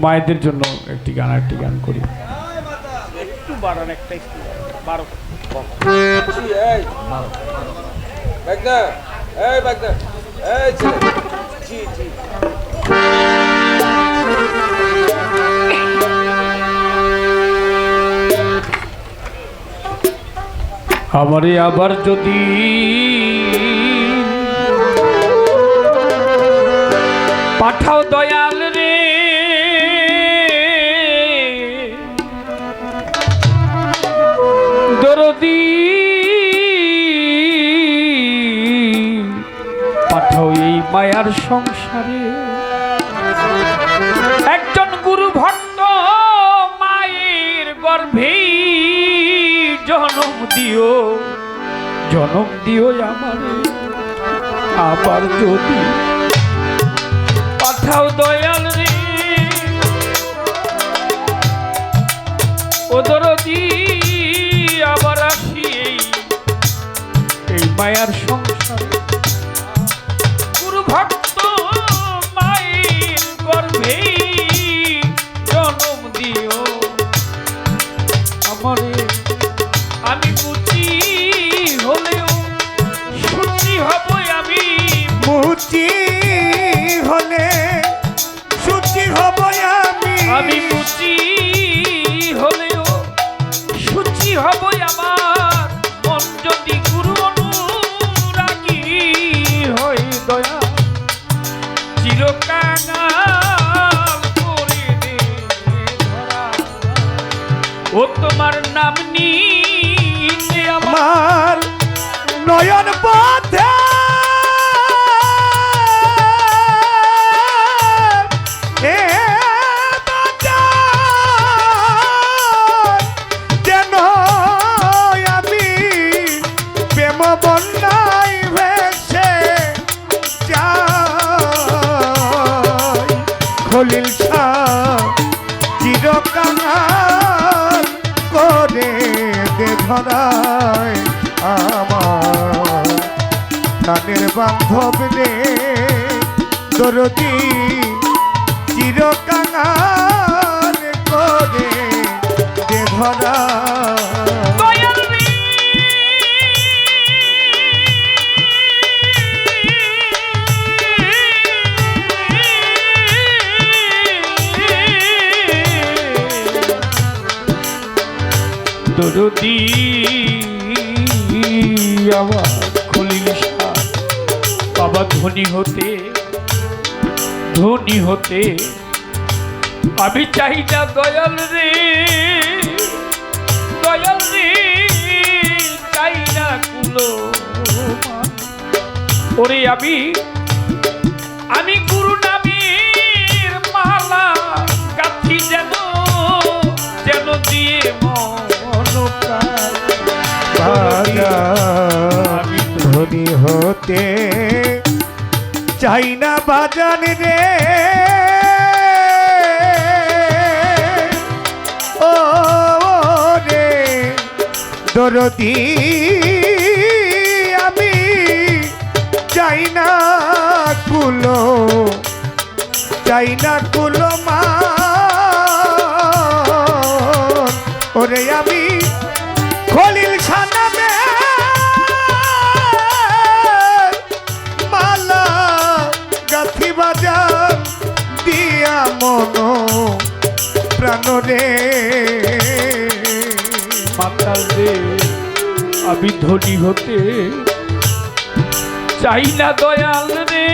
মায়েদের জন্য একটি গান একটি গান করি। একটু বাড়ান একটা একটু আমারে আবার যদি পাঠাও দয়াল রে। দরদি, পাঠাও এই মায়ার সংসারে। একজন গুরু ভক্ত মায়ের গর্ভে জনম দিও জনম দিও আমারে। আবার যদি পাঠাও দয়াল রে। ওদর আবার আসি এই মায়ার সংসারে। নয়ন পথে। খলিল চিরকাল করে দে ধরায়। প্রাণের বান্ধব রে দরদি চিরকাল করে দে দরদি শাহ বাবা ধনী হতে ধনী হতে, আমি চাই না দয়াল রে দয়াল রে, চাই না কুলো ওরে আমি আমি গুরু নামের মালা গাথি যেন যেন দিয়ে মন আমি ধনী হতে চাই না বাজান রে। ও রে, দরদি, আমি চাই না কুলো, চাই না কুলো মা। ওরে, আমি খলিল আমি ধনী হতে চাই না দয়াল রে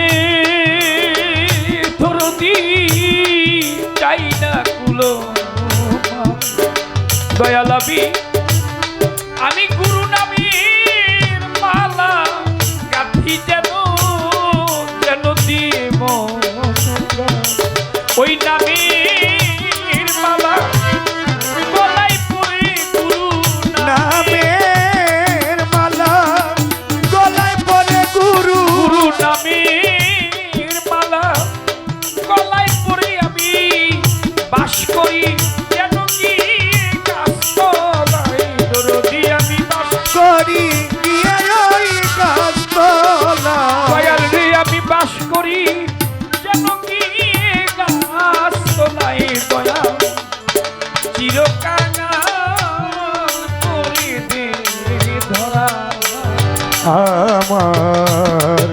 ধরতি চাই না কুলো দয়াল আমি আমি গুরু নামের মালা গাথি যেন যেন মন ওই নামের আমার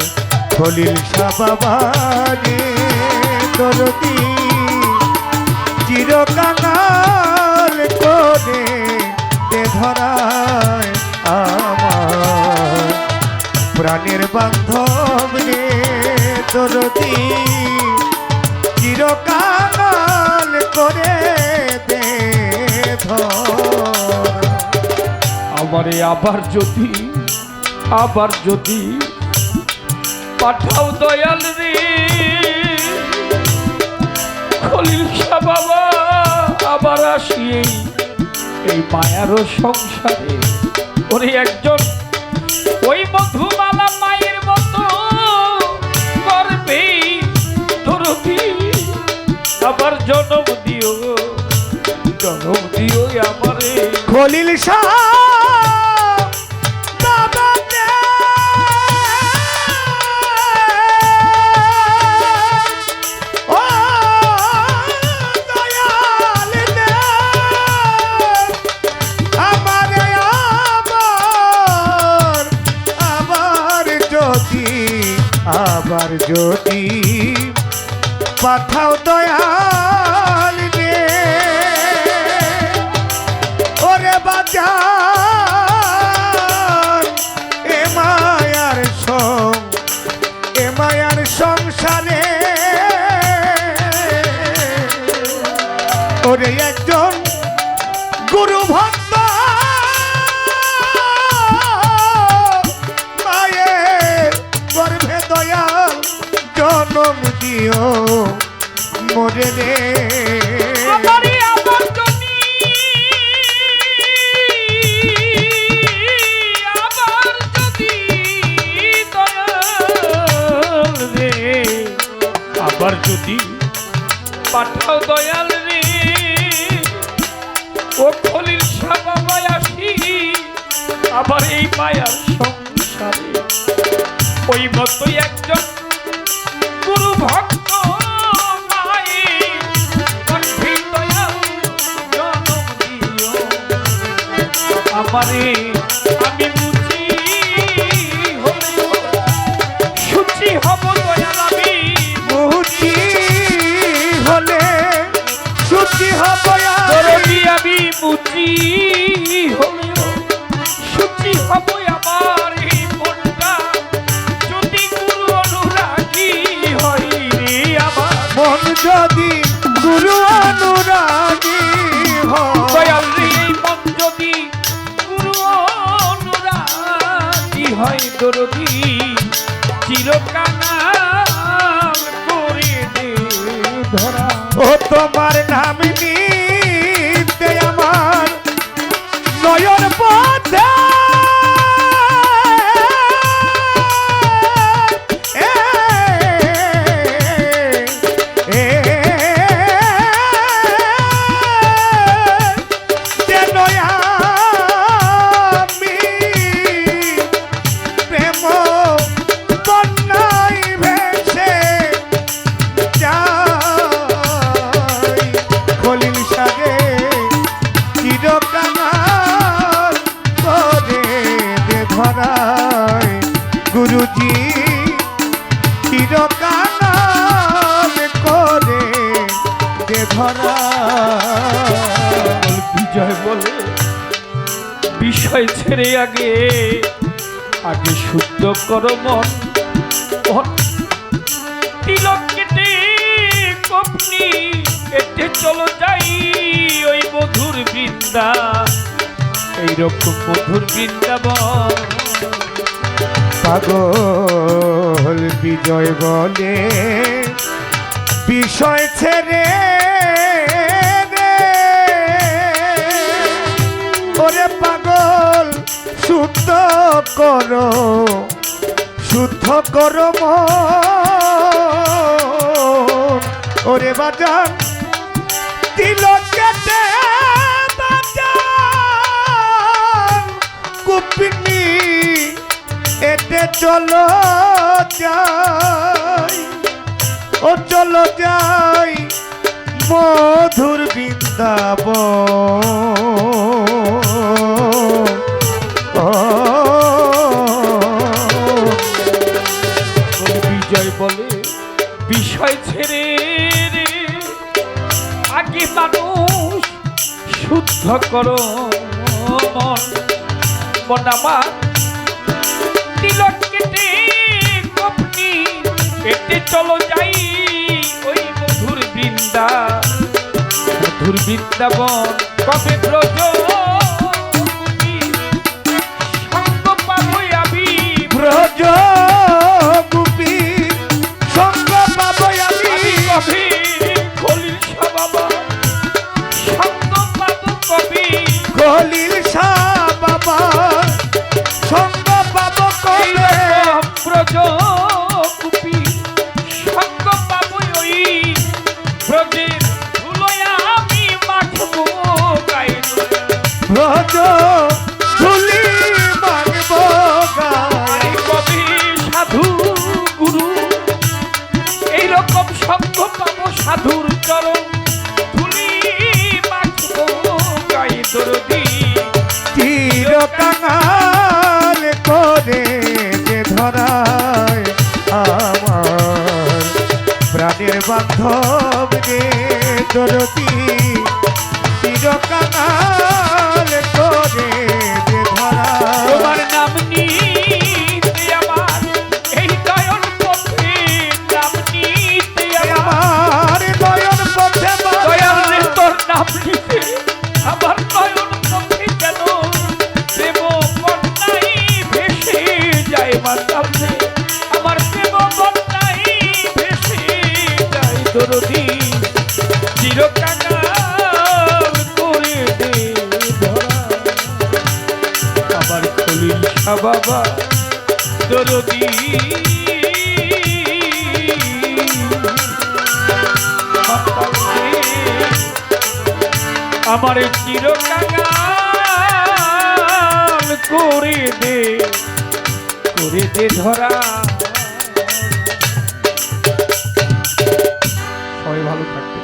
খলিল সাবাবারে দরদি চিরকাঙাল করে দে ধরায় আমার প্রাণের বান্ধব রে দরদি চিরকাল করে দে ধর। আমারে আবার যদি আবার যদি পাঠাও দয়াল রে। খলিল শাহ বাবা, আবার আসি এই এই মায়ার সংসারে। ওরে একজন ওই মধুমালা মায়ের মতো করবে দরদি আবার জনম দিও জনম দিও আমারে। খলিল শাহ! যদি পাঠাও দয়াল রে। ওরে বাজার এ মায়ার সং এ মায়ার সংসারে। ওরে একজন দিও মোরে রে। আমারে আবার যদি পাঠাও দয়াল রে। ও খলিল সাবাবাই আসি আবার এই মায়ার সংসারে। ওই মতোই একজন আমারে আমি মুচি হলেও সুচি হব দয়াল আমি। মুচি হলে সুচি হব দরদি আমি মুচি হলেও সুচি হব আমার এই মনটা। যদি গুরু অনুরাগী হয় রে আমার। মন যদি গুরু অনুরাগী হয় দরদি চিরকানাল করে দে ধরা। ও তোমার নাম বল বিজয় বলে, বিষয় ছেড়ে আগে আগে শুদ্ধ করো মন। তিলক কেটে কপনি কেটে চলো যাই ওই মধুর বৃন্দা। এইরকম মধুর বৃন্দাবন। পাগল বিজয় বলে, বিষয় ছেড়ে শুদ্ধ করো শুদ্ধ করো ওরে বাজান তিলক কেটে কুপিনি, এতে চলো যাই। ও চলো যাই মধুর বিজয় বলে বিষয় ছেড়ে আগে মানুষ শুদ্ধ করো। মন বনামা তিলক কেটে কপনি কেটে চলো যাই ওই মধুর বৃন্দা। মধুর বৃন্দাবন কবে ব্রজন কাঙাল করে যে ধরায় আমার। প্রাণের বান্ধব রে দরদি তীর বাবা দরদি। আমার চিরকাল করে দে করে দে ধরা। সবাই ভালো থাকবে